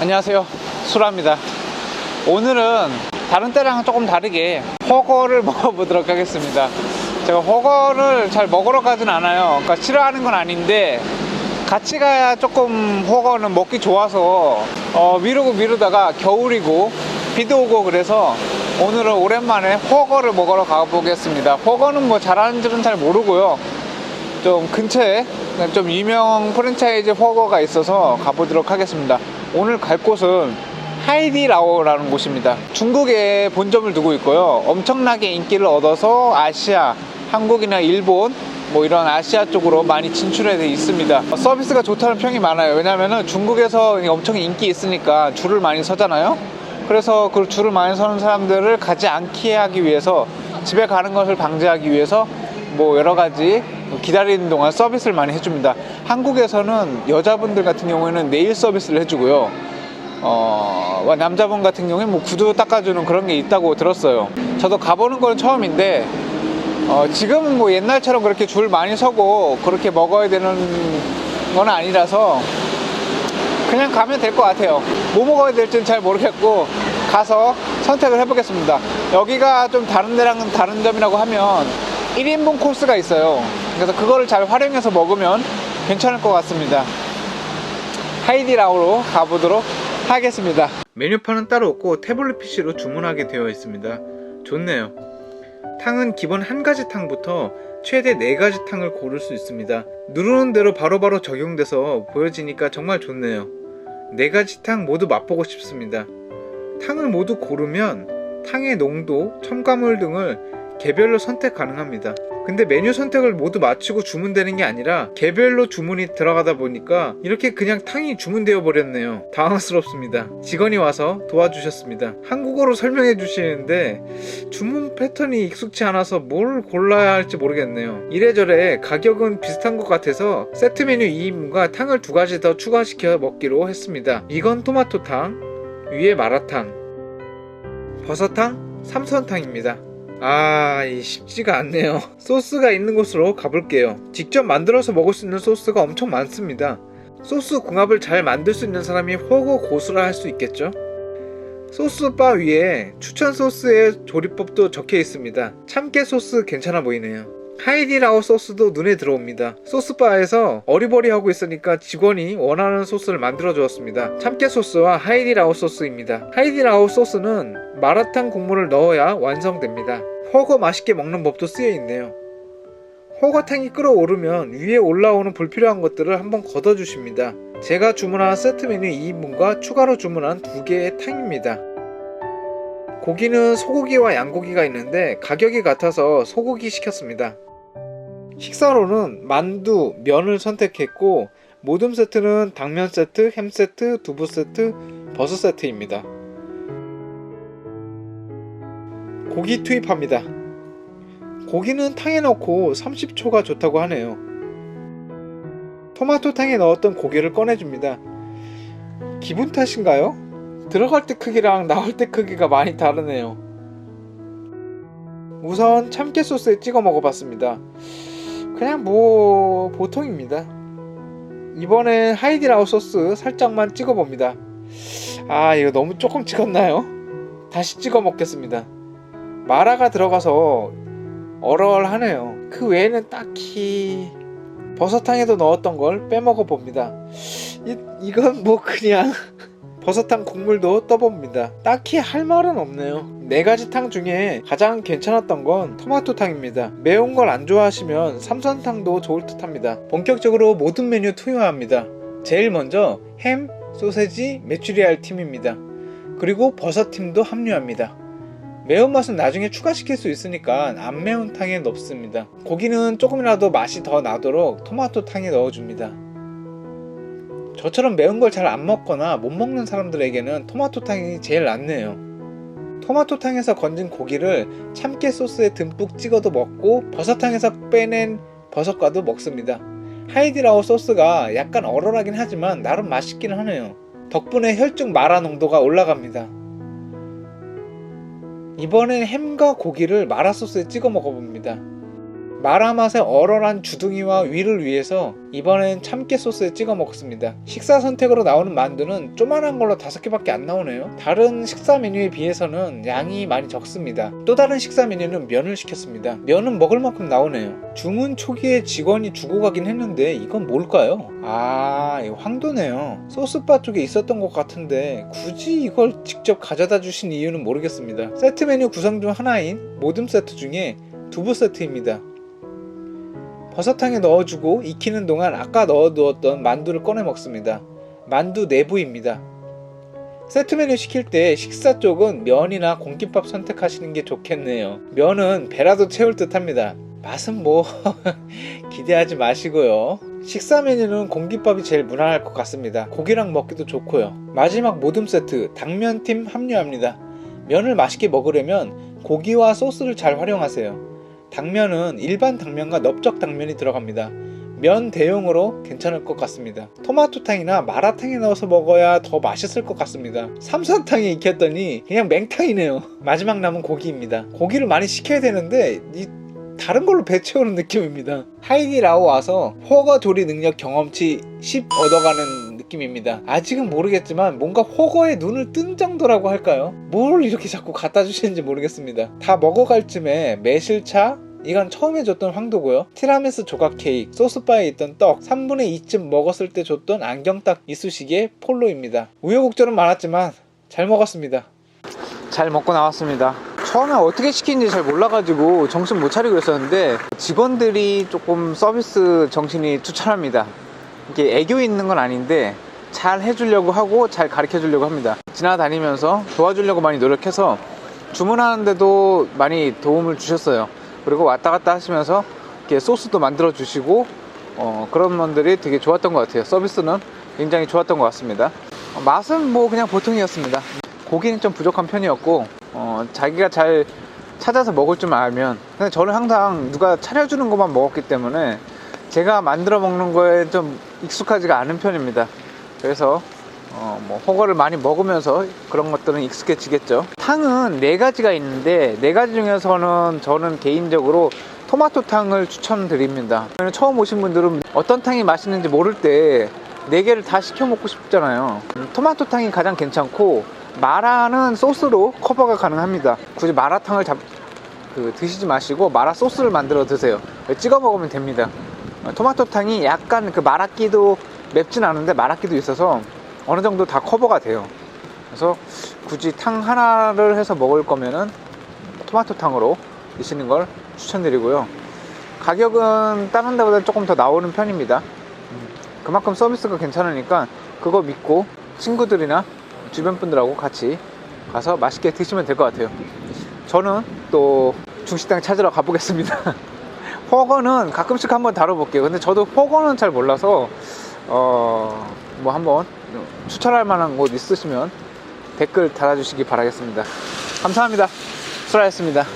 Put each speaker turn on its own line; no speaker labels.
안녕하세요. 수라입니다. 오늘은 다른 때랑 조금 다르게 허거를 먹어보도록 하겠습니다. 제가 허거를 잘 먹으러 가진 않아요. 그러니까 싫어하는 건 아닌데 같이 가야 조금 허거는 먹기 좋아서 어, 미루고 미루다가 겨울이고 비도 오고 그래서 오늘은 오랜만에 허거를 먹으러 가보겠습니다. 허거는 뭐 잘하는지는 잘 모르고요. 좀 근처에 좀 유명 프랜차이즈 허거가 있어서 가보도록 하겠습니다. 오늘 갈 곳은 하이디라오라는 곳입니다. 중국에 본점을 두고 있고요. 엄청나게 인기를 얻어서 아시아, 한국이나 일본, 뭐 이런 아시아 쪽으로 많이 진출해 있습니다. 서비스가 좋다는 평이 많아요. 왜냐면은 중국에서 엄청 인기 있으니까 줄을 많이 서잖아요. 그래서 그 줄을 많이 서는 사람들을 가지 않게 하기 위해서 집에 가는 것을 방지하기 위해서 뭐 여러 가지 기다리는 동안 서비스를 많이 해줍니다. 한국에서는 여자분들 같은 경우에는 네일 서비스를 해주고요. 어, 남자분 같은 경우에 뭐 구두 닦아주는 그런 게 있다고 들었어요. 저도 가보는 건 처음인데, 어, 지금은 뭐 옛날처럼 그렇게 줄 많이 서고 그렇게 먹어야 되는 건 아니라서 그냥 가면 될 것 같아요. 뭐 먹어야 될지는 잘 모르겠고, 가서 선택을 해보겠습니다. 여기가 좀 다른 데랑은 다른 점이라고 하면 1인분 코스가 있어요. 그래서 그거를 잘 활용해서 먹으면 괜찮을 것 같습니다. 하이디라우로 가보도록 하겠습니다. 메뉴판은 따로 없고 태블릿 PC로 주문하게 되어 있습니다. 좋네요. 탕은 기본 한 가지 탕부터 최대 네 가지 탕을 고를 수 있습니다. 누르는 대로 바로바로 적용돼서 보여지니까 정말 좋네요. 네 가지 탕 모두 맛보고 싶습니다. 탕을 모두 고르면 탕의 농도, 첨가물 등을 개별로 선택 가능합니다. 근데 메뉴 선택을 모두 마치고 주문되는 게 아니라 개별로 주문이 들어가다 보니까 이렇게 그냥 탕이 주문되어 버렸네요. 당황스럽습니다. 직원이 와서 도와주셨습니다. 한국어로 설명해 주시는데 주문 패턴이 익숙치 않아서 뭘 골라야 할지 모르겠네요. 이래저래 가격은 비슷한 것 같아서 세트 메뉴 2인분과 탕을 두 가지 더 추가시켜 먹기로 했습니다. 이건 토마토탕, 위에 마라탕, 버섯탕, 삼선탕입니다. 아, 이 쉽지가 않네요. 소스가 있는 곳으로 가볼게요. 직접 만들어서 먹을 수 있는 소스가 엄청 많습니다. 소스 궁합을 잘 만들 수 있는 사람이 허고 고수라 할 수 있겠죠? 소스 바 위에 추천 소스의 조리법도 적혀 있습니다. 참깨 소스 괜찮아 보이네요. 하이디라오 소스도 눈에 들어옵니다. 소스바에서 어리버리 하고 있으니까 직원이 원하는 소스를 만들어 주었습니다. 참깨 소스와 하이디라오 소스입니다. 하이디라오 소스는 마라탕 국물을 넣어야 완성됩니다. 허거 맛있게 먹는 법도 쓰여 있네요. 허거탕이 끓어오르면 위에 올라오는 불필요한 것들을 한번 걷어 주십니다. 제가 주문한 세트 메뉴 2인분과 추가로 주문한 두 개의 탕입니다. 고기는 소고기와 양고기가 있는데 가격이 같아서 소고기 시켰습니다. 식사로는 만두, 면을 선택했고 모듬 세트는 당면 세트, 햄 세트, 두부 세트, 버섯 세트입니다. 고기 투입합니다. 고기는 탕에 넣고 30초가 좋다고 하네요. 토마토탕에 넣었던 고기를 꺼내줍니다. 기분 탓인가요? 들어갈 때 크기랑 나올 때 크기가 많이 다르네요. 우선 참깨 소스에 찍어 먹어봤습니다. 그냥 뭐 보통입니다. 이번엔 하이디라우 소스 살짝만 찍어 봅니다. 아 이거 너무 조금 찍었나요? 다시 찍어 먹겠습니다. 마라가 들어가서 얼얼하네요. 그 외에는 딱히 버섯탕에도 넣었던 걸 빼먹어 봅니다. 이, 이건 뭐 그냥 버섯탕 국물도 떠봅니다. 딱히 할 말은 없네요. 네 가지 탕 중에 가장 괜찮았던 건 토마토탕입니다. 매운 걸 안 좋아하시면 삼선탕도 좋을 듯 합니다. 본격적으로 모든 메뉴 투여합니다. 제일 먼저 햄, 소세지, 메추리알 팀입니다. 그리고 버섯 팀도 합류합니다. 매운맛은 나중에 추가시킬 수 있으니까 안 매운 탕에 넣습니다. 고기는 조금이라도 맛이 더 나도록 토마토 탕에 넣어줍니다. 저처럼 매운 걸 잘 안 먹거나 못 먹는 사람들에게는 토마토탕이 제일 낫네요. 토마토탕에서 건진 고기를 참깨 소스에 듬뿍 찍어도 먹고 버섯탕에서 빼낸 버섯과도 먹습니다. 하이디라오 소스가 약간 얼얼하긴 하지만 나름 맛있긴 하네요. 덕분에 혈중 마라 농도가 올라갑니다. 이번엔 햄과 고기를 마라 소스에 찍어 먹어봅니다. 마라 맛의 얼얼한 주둥이와 위를 위해서 이번엔 참깨 소스에 찍어 먹습니다. 식사 선택으로 나오는 만두는 조만한 걸로 다섯 개밖에 안 나오네요. 다른 식사 메뉴에 비해서는 양이 많이 적습니다. 또 다른 식사 메뉴는 면을 시켰습니다. 면은 먹을 만큼 나오네요. 주문 초기에 직원이 주고 가긴 했는데 이건 뭘까요? 아, 이거 황도네요. 소스바 쪽에 있었던 것 같은데 굳이 이걸 직접 가져다 주신 이유는 모르겠습니다. 세트 메뉴 구성 중 하나인 모듬 세트 중에 두부 세트입니다. 버섯탕에 넣어주고 익히는 동안 아까 넣어두었던 만두를 꺼내 먹습니다. 만두 내부입니다. 세트 메뉴 시킬 때 식사 쪽은 면이나 공깃밥 선택하시는 게 좋겠네요. 면은 배라도 채울 듯 합니다. 맛은 뭐 기대하지 마시고요. 식사 메뉴는 공깃밥이 제일 무난할 것 같습니다. 고기랑 먹기도 좋고요. 마지막 모듬 세트 당면팀 합류합니다. 면을 맛있게 먹으려면 고기와 소스를 잘 활용하세요. 당면은 일반 당면과 넓적 당면이 들어갑니다. 면 대용으로 괜찮을 것 같습니다. 토마토탕이나 마라탕에 넣어서 먹어야 더 맛있을 것 같습니다. 삼선탕에 익혔더니 그냥 맹탕이네요. 마지막 남은 고기입니다. 고기를 많이 시켜야 되는데 이 다른 걸로 배 채우는 느낌입니다. 하이디라오 와서 호거 조리 능력 경험치 10 얻어가는 느낌입니다. 아직은 모르겠지만 뭔가 호거에 눈을 뜬 정도라고 할까요? 뭘 이렇게 자꾸 갖다 주시는지 모르겠습니다. 다 먹어갈 쯤에 매실차, 이건 처음에 줬던 황도고요. 티라미수 조각 케이크, 소스바에 있던 떡, 3분의 2쯤 먹었을 때 줬던 안경딱 이쑤시개 폴로입니다. 우여곡절은 많았지만 잘 먹었습니다. 잘 먹고 나왔습니다. 처음에 어떻게 시키는지 잘 몰라가지고 정신 못 차리고 있었는데 직원들이 조금 서비스 정신이 투철합니다. 이게 애교 있는 건 아닌데 잘 해주려고 하고 잘 가르쳐 주려고 합니다. 지나다니면서 도와주려고 많이 노력해서 주문하는데도 많이 도움을 주셨어요. 그리고 왔다 갔다 하시면서 이렇게 소스도 만들어 주시고 어, 그런 분들이 되게 좋았던 것 같아요. 서비스는 굉장히 좋았던 것 같습니다. 어, 맛은 뭐 그냥 보통이었습니다. 고기는 좀 부족한 편이었고 어, 자기가 잘 찾아서 먹을 줄 알면 근데 저는 항상 누가 차려주는 것만 먹었기 때문에 제가 만들어 먹는 거에 좀 익숙하지가 않은 편입니다. 그래서 어, 뭐 허거를 많이 먹으면서 그런 것들은 익숙해지겠죠. 탕은 네 가지가 있는데 네 가지 중에서는 저는 개인적으로 토마토 탕을 추천드립니다. 처음 오신 분들은 어떤 탕이 맛있는지 모를 때 네 개를 다 시켜 먹고 싶잖아요. 음, 토마토 탕이 가장 괜찮고 마라는 소스로 커버가 가능합니다. 굳이 마라탕을 잡, 그 드시지 마시고 마라 소스를 만들어 드세요. 찍어 먹으면 됩니다. 어, 토마토탕이 약간 그 마라기도 맵진 않은데 마라기도 있어서 어느 정도 다 커버가 돼요. 그래서 굳이 탕 하나를 해서 먹을 거면은 토마토탕으로 드시는 걸 추천드리고요. 가격은 다른 데보다 조금 더 나오는 편입니다. 음, 그만큼 서비스가 괜찮으니까 그거 믿고 친구들이나 주변 분들하고 같이 가서 맛있게 드시면 될 것 같아요. 저는 또 중식당 찾으러 가보겠습니다. 허거는 가끔씩 한번 다뤄볼게요. 근데 저도 허거는 잘 몰라서 어 뭐 한번 추천할 만한 곳 있으시면 댓글 달아주시기 바라겠습니다. 감사합니다. 수라였습니다.